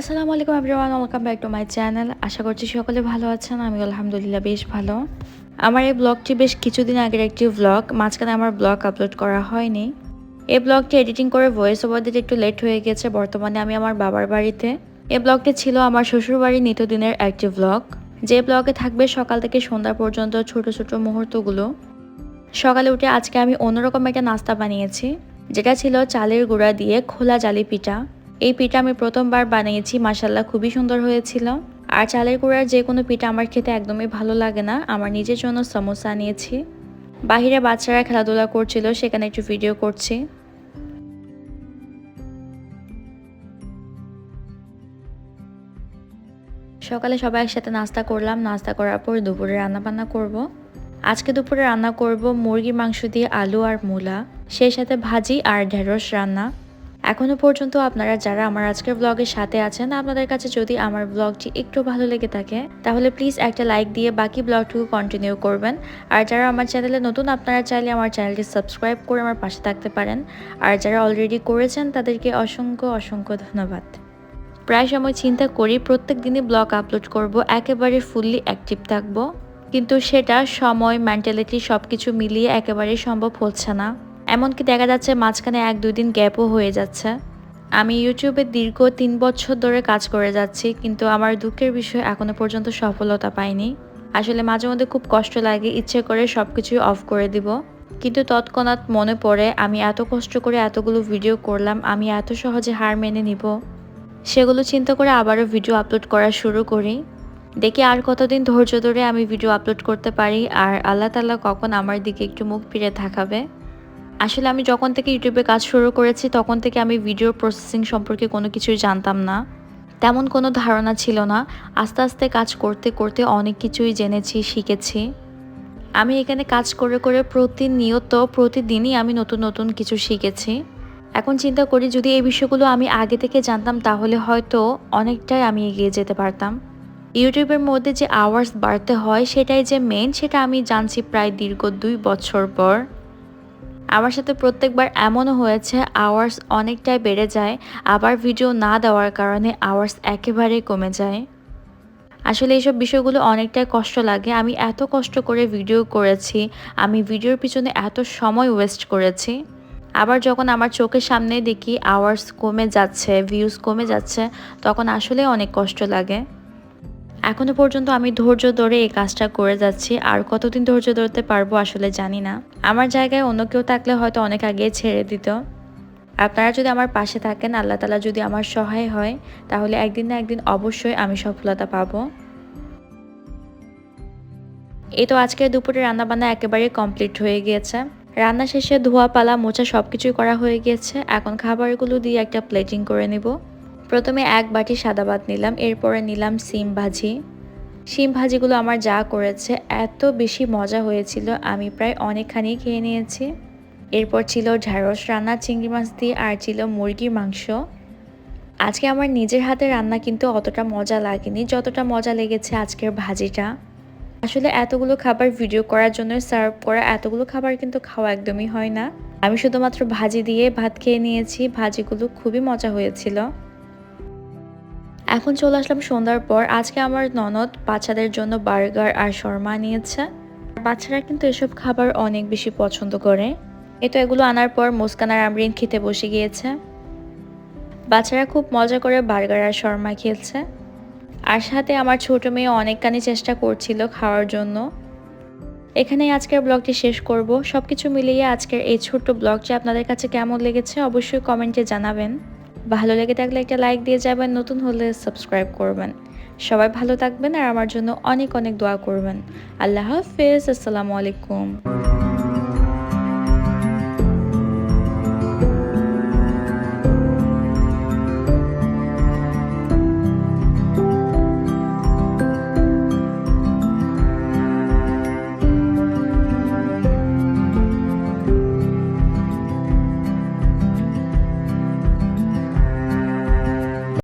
আসসালামু আলাইকুম everyone welcome back to my channel আশা করছি সকলে ভালো আছেন। আমি আলহামদুলিল্লাহ বেশ ভালো। আমার এই ব্লগটি বেশ কিছুদিন আগের একটি ব্লগ মাঝখানে আমার ব্লগ আপলোড করা হয়নি। এই ব্লগটি এডিটিং করে ভয়েস ওভার দিতে একটু লেট হয়ে গেছে। বর্তমানে আমি আমার বাবার বাড়িতে। এই ব্লগটি ছিল আমার শ্বশুরবাড়ির নিত্যদিনের একটি ব্লগ যে ব্লগে থাকবে সকাল থেকে সন্ধ্যা পর্যন্ত ছোট ছোট মুহূর্তগুলো। সকালে উঠে আজকে আমি অন্যরকম একটা নাস্তা বানিয়েছি। যেটা ছিল চালের গুঁড়া দিয়ে খোলা জালি পিঠা। এই পিঠা আমি প্রথমবার বানিয়েছি মাসাল্লাহ খুবই সুন্দর হয়েছিল। আর চালের গুঁড়ার যে কোনো পিঠা আমার খেতে একদমই ভালো লাগে না, আমার নিজের জন্য সমোসা নিয়েছি। বাহিরে বাচ্চারা খেলাধুলা করছিল, সেখানে একটু ভিডিও করছি। সকালে সবাই একসাথে নাস্তা করলাম, নাস্তা করার পর দুপুরে রান্না বান্না করব। আজকে দুপুরে রান্না করব মুরগির মাংস দিয়ে আলু আর মূলা, সেই সাথে ভাজি আর ঢেঁড়স রান্না। এখনও পর্যন্ত আপনারা যারা আমার আজকের ব্লগের সাথে আছেন, আপনাদের কাছে যদি আমার ব্লগটি একটু ভালো লেগে থাকে, তাহলে প্লিজ একটা লাইক দিয়ে বাকি ব্লগটুকু কন্টিনিউ করবেন। আর যারা আমার চ্যানেলে নতুন, আপনারা চাইলে আমার চ্যানেলটি সাবস্ক্রাইব করে আমার পাশে থাকতে পারেন। আর যারা অলরেডি করেছেন, তাদেরকে অসংখ্য অসংখ্য ধন্যবাদ। প্রায় সময় চিন্তা করি, প্রত্যেক দিনই ব্লগ আপলোড করব, একেবারে ফুললি অ্যাক্টিভ থাকব। কিন্তু সেটা সময় মেন্টালিটি সব কিছু মিলিয়ে একেবারেই সম্ভব হচ্ছে না। এমনকি দেখা যাচ্ছে মাঝখানে এক দুই দিন গ্যাপও হয়ে যাচ্ছে। আমি ইউটিউবে দীর্ঘ তিন বছর ধরে কাজ করে যাচ্ছি, কিন্তু আমার দুঃখের বিষয় এখনও পর্যন্ত সফলতা পাইনি। আসলে মাঝে মধ্যে খুব কষ্ট লাগে, ইচ্ছে করে সব কিছুই অফ করে দিব। কিন্তু তৎক্ষণাৎ মনে পড়ে, আমি এত কষ্ট করে এতগুলো ভিডিও করলাম, আমি এত সহজে হার মেনে নিব। সেগুলো চিন্তা করে আবারও ভিডিও আপলোড করা শুরু করি। দেখি আর কতদিন ধৈর্য ধরে আমি ভিডিও আপলোড করতে পারি, আর আল্লাহ তাল্লাহ কখন আমার দিকে একটু মুখ ফিরে থাকাবে আসলে আমি যখন থেকে ইউটিউবে কাজ শুরু করেছি, তখন থেকে আমি ভিডিও প্রসেসিং সম্পর্কে কোনো কিছুই জানতাম না। তেমন কোনো ধারণা ছিল না। আস্তে আস্তে কাজ করতে করতে অনেক কিছুই জেনেছি, শিখেছি। আমি এখানে কাজ করে করে প্রতিনিয়ত, প্রতিদিনই আমি নতুন নতুন কিছু শিখেছি। এখন চিন্তা করি, যদি এই বিষয়গুলো আমি আগে থেকে জানতাম, তাহলে হয়তো অনেকটাই আমি এগিয়ে যেতে পারতাম। ইউটিউবের মধ্যে যে আওয়ার্স বাড়তে হয়, সেটাই যে মেন সেটা আমি জানছি প্রায় দীর্ঘ দুই বছর পর। আমার সাথে প্রত্যেকবার এমনও হয়েছে আওয়ার্স অনেকটাই বেড়ে যায়, আবার ভিডিও না দেওয়ার কারণে আওয়ার্স একেবারেই কমে যায়। আসলে এইসব বিষয়গুলো অনেকটাই কষ্ট লাগে। আমি এত কষ্ট করে ভিডিও করেছি, আমি ভিডিওর পিছনে এত সময় ওয়েস্ট করেছি। আবার যখন আমার চোখের সামনে দেখি আওয়ার্স কমে যাচ্ছে ভিউজ কমে যাচ্ছে, তখন আসলে অনেক কষ্ট লাগে। এখনও পর্যন্ত আমি ধৈর্য ধরে এই কাজটা করে যাচ্ছি। আর কতদিন ধৈর্য ধরতে পারব আসলে জানি না। আমার জায়গায় অন্য কেউ থাকলে হয়তো অনেক আগে ছেড়ে দিত। আপনারা যদি আমার পাশে থাকেন, আল্লাহ তালা যদি আমার সহায় হয়, তাহলে একদিন না একদিন অবশ্যই আমি সফলতা পাবো। এই তো আজকে দুপুরে রান্নাবান্না একেবারে কমপ্লিট হয়ে গিয়েছে। রান্না শেষে ধোয়া, পালা, মোচা সব কিছুই করা হয়ে গিয়েছে। এখন খাবারগুলো দিয়ে একটা প্লেটিং করে নেব। প্রথমে এক বাটি সাদা ভাত নিলাম, এরপরে নিলাম সিম ভাজি। শিম ভাজিগুলো আমার যা করেছে, এত বেশি মজা হয়েছিল, আমি প্রায় অনেকখানি খেয়ে নিয়েছি। এরপর ছিল ঢ্যাঁড়স রান্না, চিংড়ি মাছ দিয়ে, আর ছিল মুরগির মাংস। আজকে আমার নিজের হাতে রান্না কিন্তু অতটা মজা লাগেনি, যতটা মজা লেগেছে আজকের ভাজিটা। আসলে এতগুলো খাবার ভিডিও করার জন্য সার্ভ করা, এতগুলো খাবার কিন্তু খাওয়া একদমই হয় না। আমি শুধুমাত্র ভাজি দিয়ে ভাত খেয়ে নিয়েছি, ভাজিগুলো খুবই মজা হয়েছিল। এখন চলে আসলাম সন্ধ্যার পর। আজকে আমার ননদ বাচ্চাদের জন্য বার্গার আর শর্মা নিয়েছে। বাচ্চারা কিন্তু এসব খাবার অনেক বেশি পছন্দ করে। এ তো এগুলো আনার পর মুস্কান আর আমরিন খেতে বসে গিয়েছে। বাচ্চারা খুব মজা করে বার্গার আর শর্মা খেলছে। আর সাথে আমার ছোট মেয়ে অনেকখানি চেষ্টা করছিল খাওয়ার জন্য। এখানেই আজকের ব্লগটি শেষ করব। সব কিছু মিলিয়ে আজকের এই ছোট্ট ব্লগটি আপনাদের কাছে কেমন লেগেছে অবশ্যই কমেন্টে জানাবেন। ভালো লেগে থাকলে একটা লাইক দিয়ে যাবেন, নতুন হলে সাবস্ক্রাইব করবেন। সবাই ভালো থাকবেন আর আমার জন্য অনেক অনেক দোয়া করবেন। আল্লাহ হাফেজ, আসসালামু আলাইকুম।